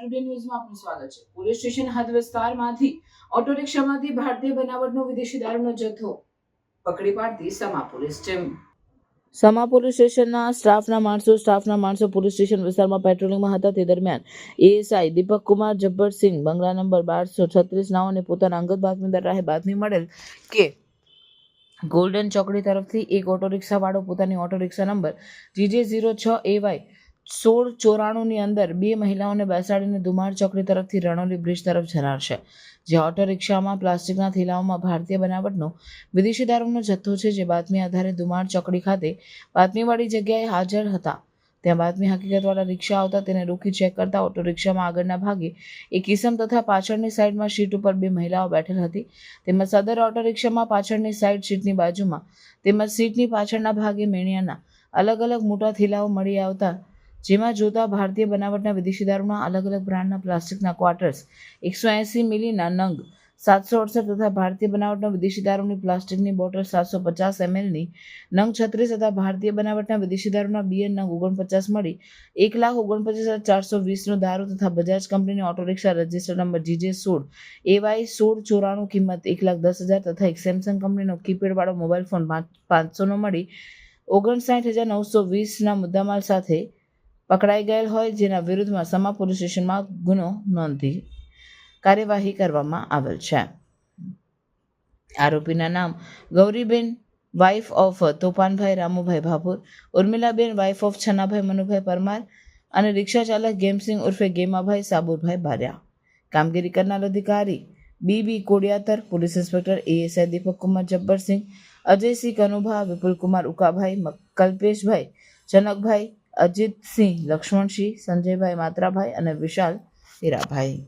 Today ન્યૂઝમાં આપનું સ્વાગત છે. પોલીસ સ્ટેશન હદ ઓટો રિક્ષામાંથી ભારતીય બનાવટનો વિદેશી દારૂનો જથ્થો પકડી પાડતી Sama police team. Sama police સ્ટેશનના સ્ટાફના માણસો સ્ટાફના માણસો પોલીસ સ્ટેશન વિસ્તારમાં પેટ્રોલિંગમાં હતા. તે દરમિયાન એએસઆઈ દીપક કુમાર જબ્બરસિંહ બંગલા નંબર બારસો છત્રીસ નાઓને પોતાના અંગત બાતમીદાર રાહે બાતમી મળેલ કે ગોલ્ડન ચોકડી તરફથી એક ઓટો રિક્ષાવાળો પોતાની auto rickshaw number GJ zero છ એવાય સોળ ચોરાણુંની અંદર બે મહિલાઓને બેસાડીને ધુમાડ ચોકડી તરફથી રણોલી બ્રિજ તરફ જનાર છે, જે ઓટો રિક્ષામાં, પ્લાસ્ટિકના થેલાઓમાં ભારતીય બનાવટનો વિદેશી દારૂનો જથ્થો છે, જે બાતમી આધારે ધુમાડ ચોકડી ખાતે બાતમીવાળી જગ્યાએ હાજર હતા. ત્યાં બાતમી હકીકતવાળા રિક્ષા આવતા તેને રોકી ચેક કરતા ઓટો રિક્ષામાં આગળના ભાગે એક કિસમ તથા પાછળની સાઈડમાં સીટ ઉપર બે મહિલાઓ બેઠેલ હતી. તેમજ સદર ઓટો રિક્ષામાં પાછળની સાઈડ સીટની બાજુમાં તેમજ સીટની પાછળના ભાગે મેણિયાના અલગ અલગ મોટા થેલાઓ મળી આવતા જેમાં જોતા ભારતીય બનાવટના વિદેશી દારૂના અલગ અલગ બ્રાન્ડના પ્લાસ્ટિકના ક્વાર્ટર્સ, એકસો એંસી મિલીના નંગ, સાતસો અડસઠ તથા ભારતીય બનાવટના વિદેશી દારૂની પ્લાસ્ટિકની બોટલ સાતસો પચાસ એમએલની, નંગ છત્રીસ તથા ભારતીય બનાવટના વિદેશી દારૂના બિયર નંગ ઓગણપચાસ મળી, એક લાખ ઓગણપચાસ હજાર ચારસો વીસનો દારૂ તથા બજાજ કંપનીની auto rickshaw register number GJ સોળ, એવાય સોળ ચોરાણું કિંમત એક લાખ દસ હજાર તથા એક સેમસંગ કંપનીનો કીપેડવાળો મોબાઈલ ફોન પાંચ પાંચસોનો મળી, ઓગણસાઠ હજાર નવસો વીસના મુદ્દામાલ સાથે પકડાઈ ગયેલ હોય જેના વિરુદ્ધમાં સમા પોલીસ સ્ટેશનમાં ગુનો નોંધી કાર્યવાહી કરવામાં આવેલ છે. આરોપીના નામ Gauriben wife of Topanbhai Ramubhai Bhabhor, Urmilaben wife of Chhanabhai Manubhai Parmar અને રિક્ષા ચાલક ગેમસિંહ ઉર્ફે ગેમાભાઈ સાબુરભાઈ બાર્યા. કામગીરી કરનાર અધિકારી B B Kodiyatar, police inspector ASI Deepak Kumar Jabbarsinh Ajaysinh Kanubha Vipulkumar Ukabhai, Kalpeshbhai, Janakbhai Ajitsinh Laxmansinh Sanjaybhai Matrabhai અને વિશાલ હીરાભાઈ.